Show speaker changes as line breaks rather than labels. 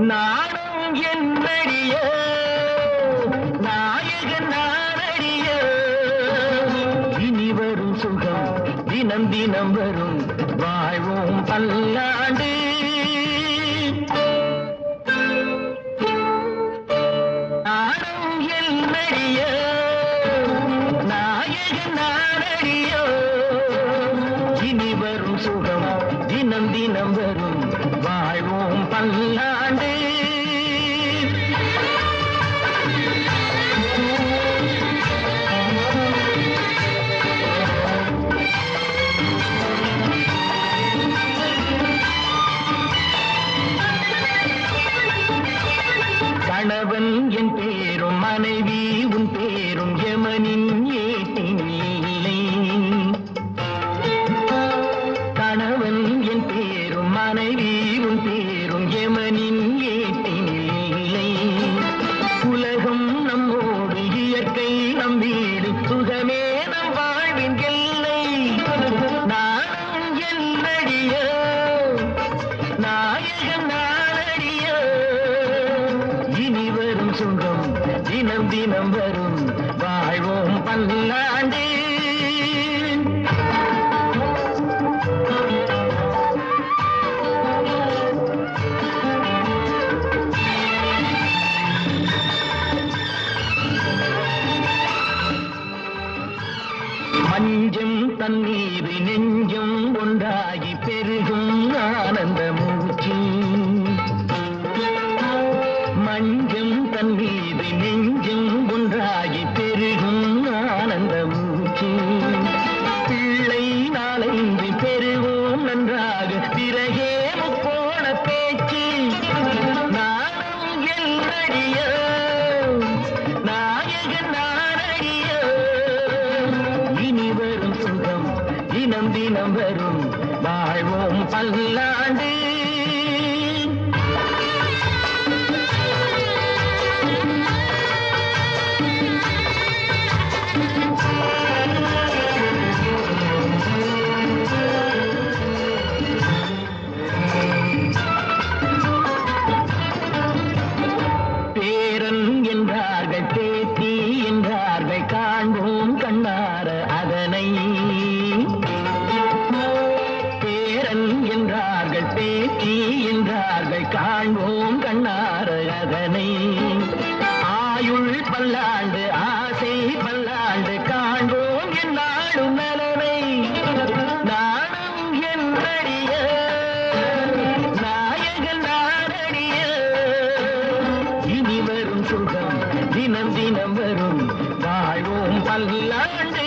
நானும் என்னடிய? நாயகன் நானடிய இனி வரும் சுகம் தினம் தினம் வரும். வாழ்வோம் பல்லாண்டு. நானும் என்னடிய? நாயகன் நானடியோ சுகம் தினம் தினம் வரும். வாழ்வோம் பல்லாண்டு. கணவன் என் பேரும் மனைவி. வீடு நம் வாழ்வின் எல்லை நானும் என்னடியோ? நாயகன் நானடியோ இனி வரும் சுகம் தினம் தினம் வரும். வாழ்வோம் பல்லாண்டு. மஞ்சம் தண்ணீர் நெஞ்சம் ஒன்றாகி பெருகும் ஆனந்த மூச்சு. மஞ்சம் தண்ணீர் நெஞ்சம் ஒன்றாகி பெருகும் ஆனந்த மூச்சு. தினம் வரும். வாழ்வோம் பல்லாண்டு. என்றார்கள் பேத்தி என்றார்கள் காண்போம் கண்ணார அதனை. என்றார்கள் என்றார்கள் காண்போம் கண்ணார அதனை ஆயுள் பல்லாண்டு ஆசை பல்லாண்டு காண்போம் என்னாடும் நலனை. நானும் என்னடிய நாயகன் நானடிய இனி வரும் சுகம் தினம் தினம் வரும் வாழ்வோம் பல்லாண்டு.